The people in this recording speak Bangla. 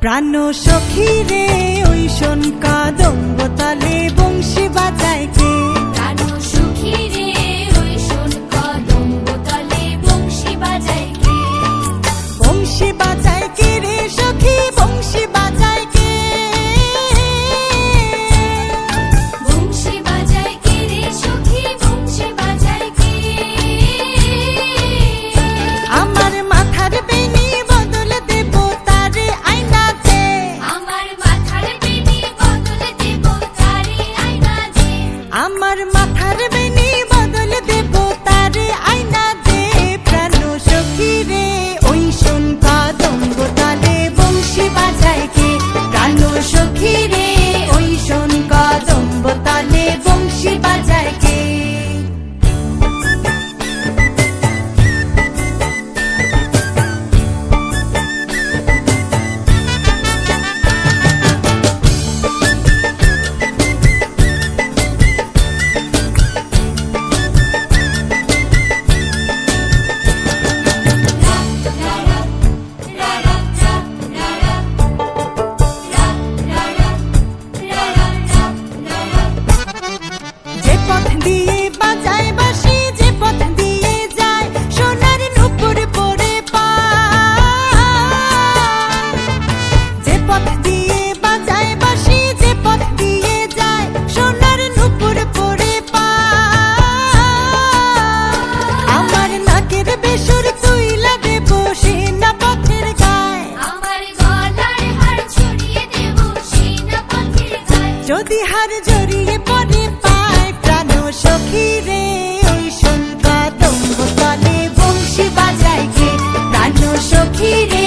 প্রাণ সখী রে ওই সন্ধ্যা যদি হার জড়িয়ে পরে পায় প্রাণ সখী রে, ওই সন্ধ্যা দম্ভ তলে বংশী বাজায় কে? প্রাণ সখী রে